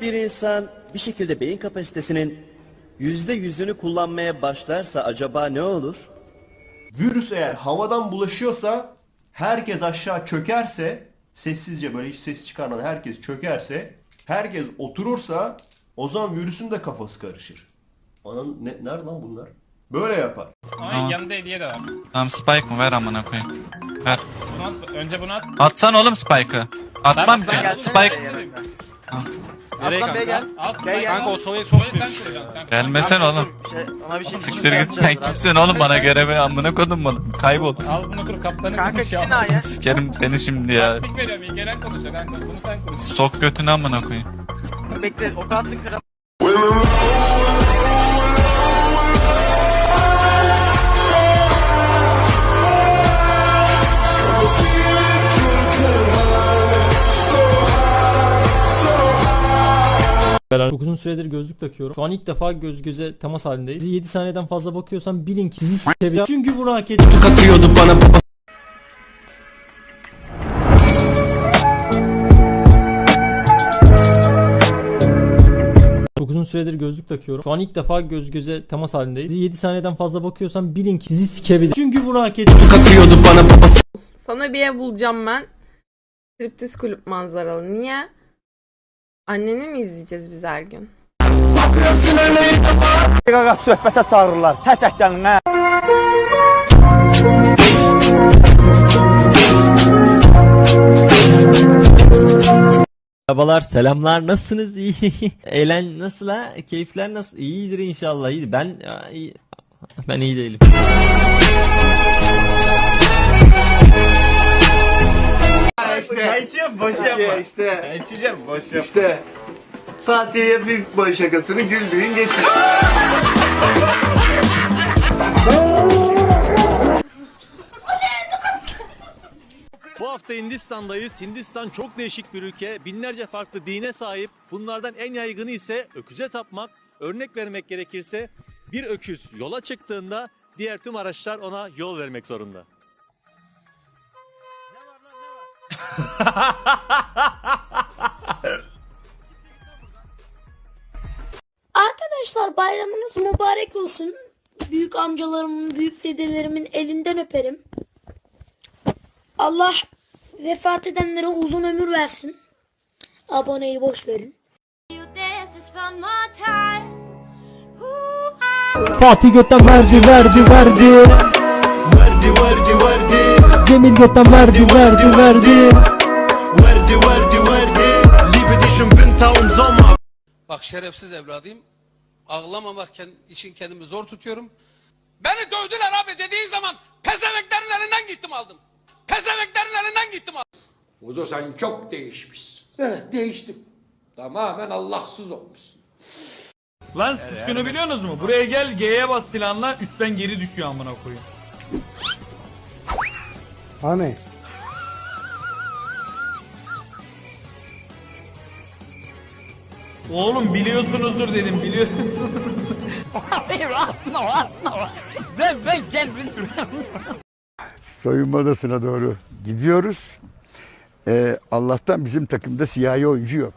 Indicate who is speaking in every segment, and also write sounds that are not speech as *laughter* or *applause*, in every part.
Speaker 1: Bir insan bir şekilde beyin kapasitesinin yüzde yüzünü kullanmaya başlarsa acaba ne olur?
Speaker 2: Virüs eğer havadan bulaşıyorsa herkes aşağı çökerse sessizce böyle hiç ses çıkarmadan herkes çökerse herkes oturursa o zaman virüsün de kafası karışır. Anan ne, nerede lan bunlar? Böyle yapar.
Speaker 3: Ay yanında hediye de var.
Speaker 4: Tamam Spike'ı ver amına koyayım. Ver.
Speaker 3: Bunu at, önce bunu at.
Speaker 4: Atsan oğlum Spike'ı. Atmam ki.
Speaker 3: Gel,
Speaker 4: Spike.
Speaker 5: Nereye kanka?
Speaker 6: gel. Gel,
Speaker 3: Spike'ı
Speaker 6: gel.
Speaker 5: Kanka o
Speaker 3: sen kuracaksın kanka.
Speaker 4: Gelmesen oğlum.
Speaker 6: Şey, ona bir şey
Speaker 4: Siktir git sen kimsin oğlum bana görevi amına kodum bana. Kaybol.
Speaker 3: Al bunu kur kaptanı
Speaker 6: Kanka
Speaker 3: konuş ya.
Speaker 6: ayağı?
Speaker 4: Sikerim seni şimdi ya.
Speaker 3: Taktik veriyorum iyi gelen konuşuyor kanka. Bunu sen konuş.
Speaker 4: Sok götünü amına koyayım.
Speaker 6: Bekle o attın kral.
Speaker 7: Süredir gözlük takıyorum. Şu an ilk defa göz göze temas halindeyiz. Sizi 7 saniyeden fazla bakıyorsam bilin ki sizi s**ebilirim. Çünkü bunu hak ettim. Çok uzun süredir gözlük takıyorum. Şu an ilk defa göz göze temas halindeyiz. Sizi 7 saniyeden fazla bakıyorsam bilin ki sizi sikebilirim. Çünkü bunu hak ettim.
Speaker 8: Sana bir ev bulacağım ben. Striptiz kulüp manzaralı. Niye? Anneni mi izleyeceğiz biz her gün?
Speaker 6: Söhbətə çağırırlar. Tək-tək gəlin.
Speaker 9: Merhabalar, selamlar. Nasılsınız? İyi. *laughs* Eğlen nasıl ha? Keyifler nasıl? İyidir inşallah. İyi. Ben iyi. ben iyi değilim.
Speaker 6: İçeceğim boş yapma. İşte. İçeceğim boş yapma. İşte. Fatih'e büyük boy şakasını güldüğün geçir.
Speaker 5: Bu hafta Hindistan'dayız. Hindistan çok değişik bir ülke. Binlerce farklı dine sahip. Bunlardan en yaygını ise öküze tapmak. Örnek vermek gerekirse bir öküz yola çıktığında diğer tüm araçlar ona yol vermek zorunda.
Speaker 10: Arkadaşlar bayramınız mübarek olsun. Büyük amcalarımın, büyük dedelerimin elinden öperim. Allah vefat edenlere uzun ömür versin. Aboneyi boş verin.
Speaker 7: Fatih götten verdi verdi verdi.
Speaker 2: Verdi verdi verdi
Speaker 7: Cemil götten verdi verdi verdi.
Speaker 2: verdi verdi verdi Liebe dich im Winter und Sommer
Speaker 11: Bak şerefsiz evladıyım. Ağlamamak için kendimi zor tutuyorum. Beni dövdüler abi dediği zaman pezeveklerin elinden gittim aldım. Pezeveklerin elinden gittim aldım.
Speaker 12: Muzo sen çok değişmişsin. Evet değiştim. Tamamen Allahsız olmuşsun.
Speaker 3: Lan siz şunu biliyorsunuz mu? Buraya gel G'ye bas silahla üstten geri düşüyor amına koyayım.
Speaker 6: Hani?
Speaker 3: Oğlum biliyorsunuzdur dedim biliyorsunuz.
Speaker 12: Soyunma odasına doğru gidiyoruz. Ee, Allah'tan bizim takımda siyahi oyuncu yok.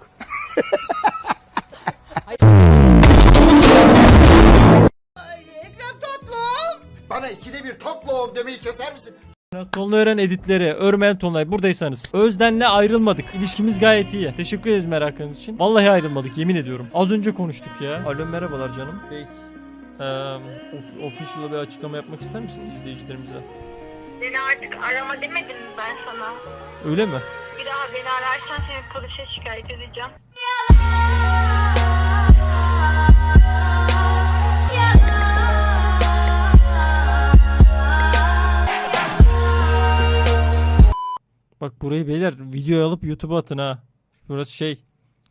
Speaker 6: Bana ikide bir tatlı ol demeyi keser misin?
Speaker 7: Tonlu öğren editleri, örmeyen tonlay buradaysanız. Özden'le ayrılmadık. İlişkimiz gayet iyi. Teşekkür ederiz merakınız için. Vallahi ayrılmadık yemin ediyorum. Az önce konuştuk ya. Alo merhabalar canım. Bey. Eee of- official'da bir açıklama yapmak ister misin izleyicilerimize?
Speaker 10: Beni artık arama demedim mi ben sana?
Speaker 7: Öyle mi?
Speaker 10: Bir daha beni ararsan seni polise şikayet edeceğim.
Speaker 7: Bak burayı beyler video alıp YouTube'a atın ha. Burası şey.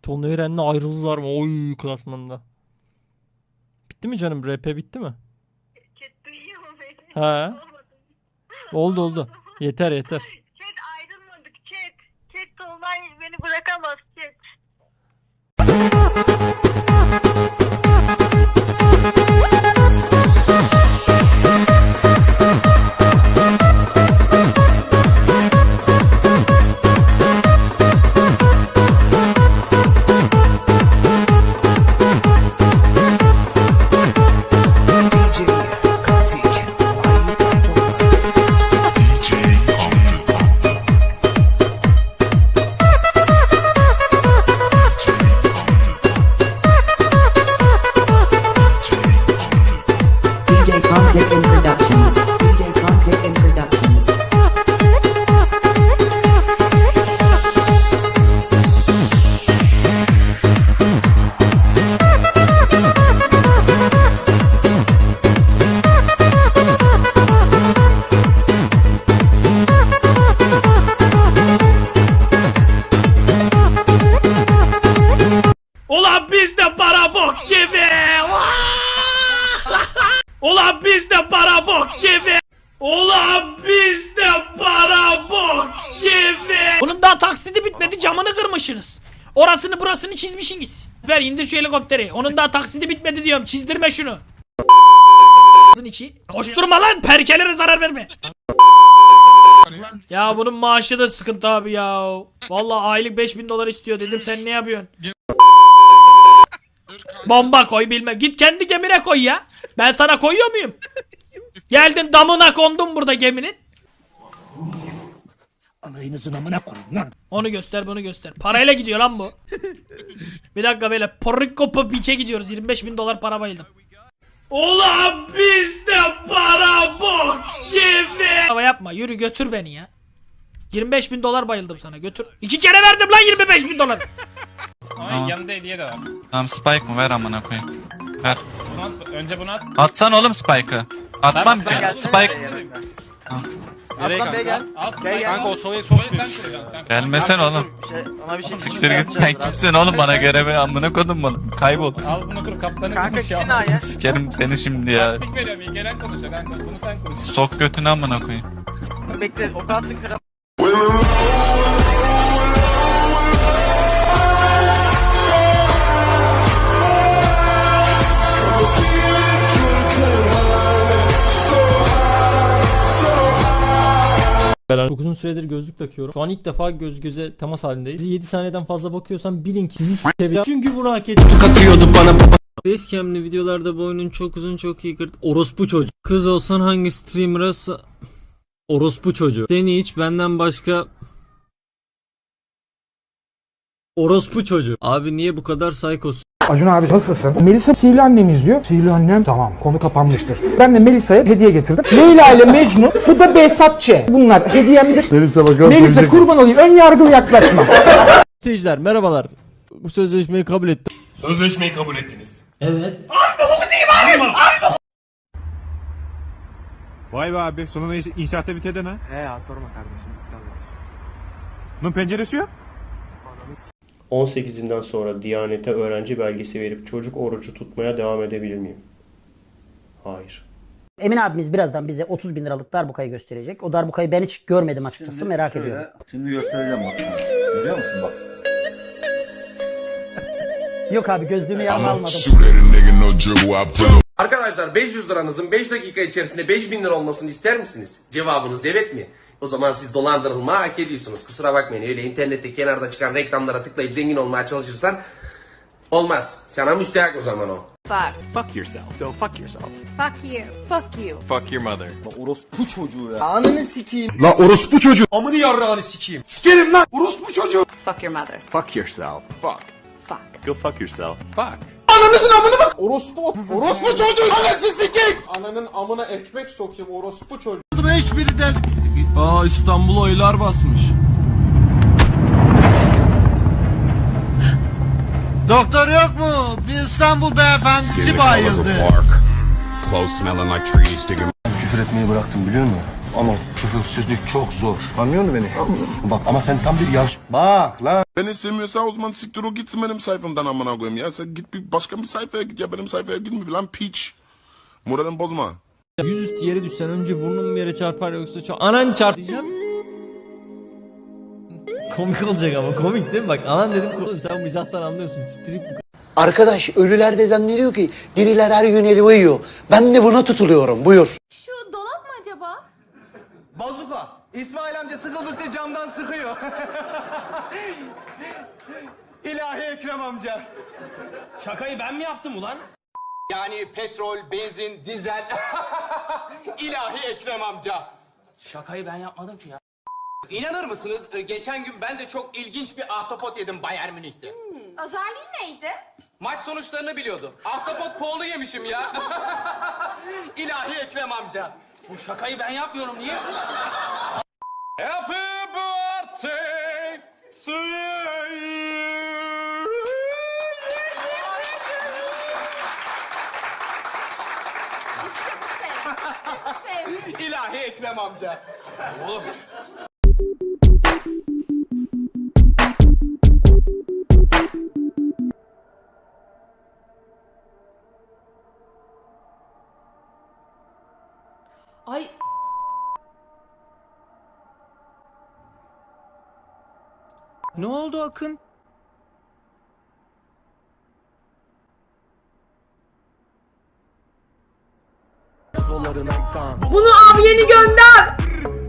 Speaker 7: Tonlu öğrenle ayrıldılar mı? Oy klasmanda. Bitti mi canım? RP bitti mi? *laughs* Ha. Oldu oldu. *laughs* Yeter yeter.
Speaker 10: Chat ayrılmadık chat. Chat Tolunay beni bırakamaz chat.
Speaker 13: Ver indir şu helikopteri. Onun daha taksidi bitmedi diyorum. Çizdirme şunu. içi. Koşturma lan. Perkelere zarar verme. Ya bunun maaşı da sıkıntı abi ya. Vallahi aylık 5000 dolar istiyor dedim sen ne yapıyorsun? Bomba koy bilmem. Git kendi gemine koy ya. Ben sana koyuyor muyum? Geldin damına kondun burada geminin.
Speaker 14: Anayınızın amına koyun lan.
Speaker 13: Onu göster bunu göster. Parayla gidiyor lan bu. *laughs* Bir dakika böyle Porrico Beach'e gidiyoruz. 25 bin dolar para bayıldım. Ulan bizde para bok gibi. Hava yapma yürü götür beni ya. 25 bin dolar bayıldım sana götür. İki kere verdim lan 25 bin dolar.
Speaker 4: Tamam.
Speaker 3: Yanında hediye de var.
Speaker 4: Tamam Spike mı ver amına koyayım. Ver.
Speaker 3: Önce bunu at.
Speaker 4: Atsan oğlum Spike'ı. Atmam ki. Spike
Speaker 3: Atlan be gel. Gel
Speaker 6: Kanka o soyayı sokmuyor.
Speaker 4: gelmesen oğlum.
Speaker 15: Ona bir şey
Speaker 4: Siktir git sen kimsin oğlum bana görevi amına kodum bana. Kaybol.
Speaker 3: Al bunu kur kaptanı
Speaker 15: Kanka kimin ya?
Speaker 4: Sikerim seni şimdi ya.
Speaker 3: veriyorum iyi gelen konuşuyor kanka bunu sen konuş.
Speaker 4: Sok götünü amına koyayım.
Speaker 15: Bekle o attın kral.
Speaker 7: Çok uzun süredir gözlük takıyorum. Şu an ilk defa göz göze temas halindeyiz. Sizi 7 saniyeden fazla bakıyorsam bilin ki sizi s**ebilirim. Çünkü bunu hak ettim.
Speaker 16: Facecam'li videolarda boynun çok uzun çok iyi kırt. Orospu çocuk. Kız olsan hangi streamer'a Orospu çocuğu. Seni hiç benden başka Orospu çocuğu. Abi niye bu kadar psychosun?
Speaker 17: Acun abi nasılsın? Melisa sihirli annemi izliyor. Sihirli annem tamam konu kapanmıştır. Ben de Melisa'ya hediye getirdim. Leyla ile Mecnun bu da Behzat Ç. Bunlar hediyemdir.
Speaker 14: Melisa bakalım
Speaker 17: Melisa kurban olayım ön yargılı yaklaşma. *laughs*
Speaker 7: Seyirciler merhabalar. Bu sözleşmeyi kabul ettim.
Speaker 3: Sözleşmeyi kabul ettiniz.
Speaker 6: Vay be abi sonunda inşaata bitirdin ha.
Speaker 15: He ya sorma kardeşim.
Speaker 6: Bunun penceresi yok.
Speaker 18: 18'inden sonra Diyanet'e öğrenci belgesi verip çocuk orucu tutmaya devam edebilir miyim? Hayır.
Speaker 13: Emin abimiz birazdan bize 30 bin liralık darbukayı gösterecek. O darbukayı ben hiç görmedim açıkçası merak ediyorum.
Speaker 14: Şimdi göstereceğim bak sana. Görüyor musun bak. *laughs*
Speaker 13: Yok abi gözlüğümü yanıma almadım.
Speaker 11: Arkadaşlar 500 liranızın 5 dakika içerisinde 5000 lira olmasını ister misiniz? Cevabınız evet mi? O zaman siz dolandırılma hak ediyorsunuz. Kusura bakmayın öyle internette kenarda çıkan reklamlara tıklayıp zengin olmaya çalışırsan olmaz. Sana müstehak o zaman o.
Speaker 19: Fuck.
Speaker 6: Fuck yourself. Go fuck yourself.
Speaker 19: Fuck you. Fuck you.
Speaker 6: Fuck your mother.
Speaker 15: Orospu çocuğu ya. Ananı sikeyim.
Speaker 14: La orospu çocuğu.
Speaker 11: Amını yarrağını sikeyim. Sikerim lan. Orospu çocuğu.
Speaker 19: Fuck your mother.
Speaker 6: Fuck yourself. Fuck.
Speaker 19: Fuck.
Speaker 6: Go fuck yourself. Fuck.
Speaker 11: Ananızın amını bak. Orospu. Orospu çocuğu. Anası sikeyim.
Speaker 3: Ananın amına ekmek sokayım orospu çocuğu.
Speaker 11: Aa İstanbul oylar basmış.
Speaker 15: Doktor yok mu? Bir İstanbul beyefendisi bayıldı.
Speaker 14: Küfür etmeyi bıraktım biliyor musun? Ama küfürsüzlük çok zor. Anlıyor musun beni? Bak ama sen tam bir yav... Bak lan.
Speaker 11: Beni sevmiyorsan o zaman siktir o gitsin benim sayfamdan amına koyayım ya. Sen git bir başka bir sayfaya git ya benim sayfaya gitme lan piç. Moralimi bozma.
Speaker 7: Yüzüstü yere düşsen önce burnun mu yere çarpar yoksa çok... Anan çarp diyeceğim. Komik olacak ama komik değil mi? Bak anan dedim oğlum sen mizahtan anlıyorsun. Siktirip bu
Speaker 15: Arkadaş ölüler de zannediyor ki diriler her gün elma yiyor. Ben de buna tutuluyorum buyur.
Speaker 19: Şu dolap mı acaba?
Speaker 15: Bazuka. İsmail amca sıkıldıkça camdan sıkıyor. *laughs* İlahi Ekrem amca.
Speaker 3: Şakayı ben mi yaptım ulan?
Speaker 11: Yani petrol, benzin, dizel. *laughs* İlahi Ekrem amca.
Speaker 3: Şakayı ben yapmadım ki ya.
Speaker 11: İnanır mısınız? Ee, Geçen gün ben de çok ilginç bir ahtapot yedim Bayern Münih'te.
Speaker 19: Özelliği neydi?
Speaker 11: Maç sonuçlarını biliyordu. Ahtapot poğulu yemişim ya. *laughs* İlahi Ekrem amca.
Speaker 3: Bu şakayı ben yapmıyorum niye?
Speaker 11: Happy birthday to you.
Speaker 19: İşte bu sev. İşte bu sev.
Speaker 11: İlahi Ekrem amca.
Speaker 3: Oğlum
Speaker 19: Ay
Speaker 3: ne oldu Akın?
Speaker 8: Bunu abi yeni gönder.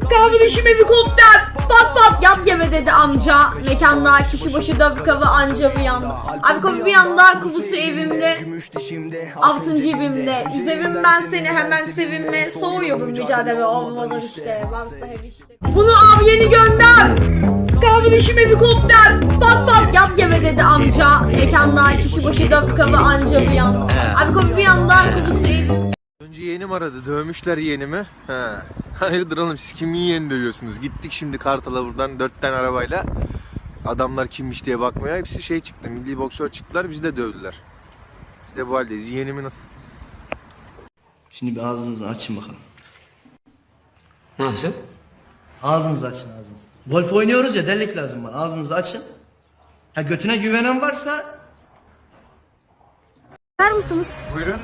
Speaker 8: Kardeşim helikopter. Pat pat yat yeme dedi amca. Mekanda kişi başı davukavı anca bir yanda. Abi kofi bir yanda kubusu evimde. Altıncı evimde. Üzerim ben seni hemen sevinme. Soğuyor bu mücadele olmadan işte. Bunu abi yeni gönder. Kardeşim helikopter. Pat pat yat yeme dedi amca. Mekanda kişi başı davukavı anca bir yanda. Abi kofi bir yanda kubusu evimde.
Speaker 6: Önce yeğenim aradı. Dövmüşler yeğenimi. He. Hayırdır oğlum siz kimin yeğeni dövüyorsunuz? Gittik şimdi Kartal'a buradan dört tane arabayla. Adamlar kimmiş diye bakmaya. Hepsi şey çıktı. Milli boksör çıktılar. Bizi de dövdüler. Biz de bu haldeyiz. Yeğenimin...
Speaker 1: Şimdi bir ağzınızı açın bakalım.
Speaker 6: Ne yapacağız?
Speaker 1: Ağzınızı açın ağzınızı. Golf oynuyoruz ya delik lazım bana. Ağzınızı açın. Ha götüne güvenen varsa
Speaker 20: Var mısınız?
Speaker 6: Buyurun.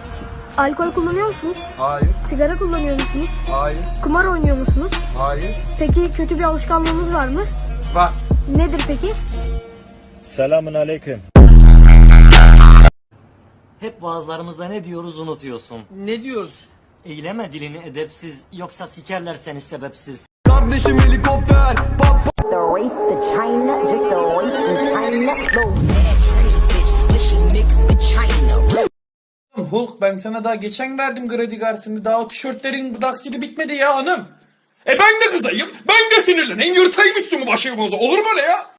Speaker 20: Alkol kullanıyor musunuz?
Speaker 6: Hayır.
Speaker 20: Sigara kullanıyor musunuz?
Speaker 6: Hayır.
Speaker 20: Kumar oynuyor musunuz?
Speaker 6: Hayır.
Speaker 20: Peki kötü bir alışkanlığınız var mı?
Speaker 6: Var.
Speaker 20: Nedir peki?
Speaker 21: Selamun aleyküm.
Speaker 22: Hep vaazlarımızda ne diyoruz unutuyorsun.
Speaker 23: Ne diyoruz?
Speaker 22: Eyleme dilini edepsiz yoksa sikerler seni sebepsiz.
Speaker 12: Kardeşim helikopter.
Speaker 23: Hulk ben sana daha geçen verdim kredi kartını. Daha o tişörtlerin daksili bitmedi ya hanım. E ben de kızayım. Ben de sinirleneyim. Yırtayım üstümü başımıza. Olur mu öyle ya?